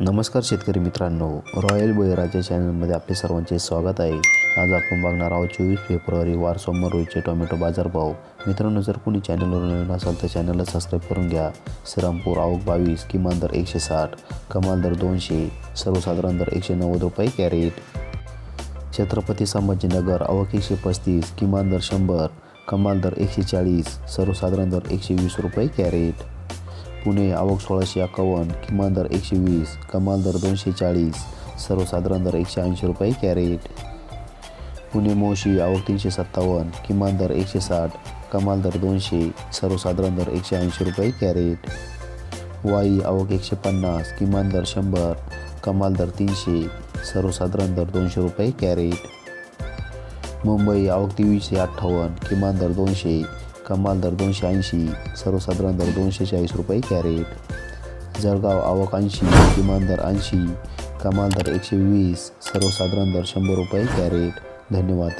नमस्कार शेतकरी मित्रांनो रॉयल बळीराजा चॅनलमध्ये आपले सर्वांचे स्वागत आहे. आज आपण बघणार आहोत चोवीस फेब्रुवारी वार सोमवार रोजचे टोमॅटो बाजारभाव. मित्रांनो जर कोणी चॅनलवर नवीन असाल तर चॅनलला सबस्क्राईब करून घ्या. श्रीरामपूर आवक बावीस किमान दर एकशे साठ कमाल दर दोनशे सर्वसाधारण दर एकशे नव्वद रुपये कॅरेट. छत्रपती संभाजीनगर आवक एकशे पस्तीस किमान दर शंभर कमाल दर एकशे चाळीस सर्वसाधारण दर एकशे वीस रुपये कॅरेट. पुणे आवक सोळाशे एकावन्न किमान दर एकशे वीस कमाल दर दोनशे चाळीस सर्वसाधारण दर एकशे ऐंशी रुपये कॅरेट. पुणे मोशी आवक तीनशे सत्तावन्न किमान दर एकशे साठ कमाल दर दोनशे सर्वसाधारण दर एकशे ऐंशी रुपये कॅरेट. वाई आवक एकशे पन्नास किमान दर शंभर कमाल दर तीनशे सर्वसाधारण दर दोनशे रुपये कॅरेट. मुंबई आवक तेवीसशे अठ्ठावन्न किमान दर दोनशे कमाल दर दोनशे ऐंशी सर्वसाधारण दर दोनशे चाळीस रुपये कॅरेट. जळगाव आवक ऐंशी किमान दर ऐंशी कमाल दर एकशे वीस सर्वसाधारण दर शंभर रुपये कॅरेट. धन्यवाद.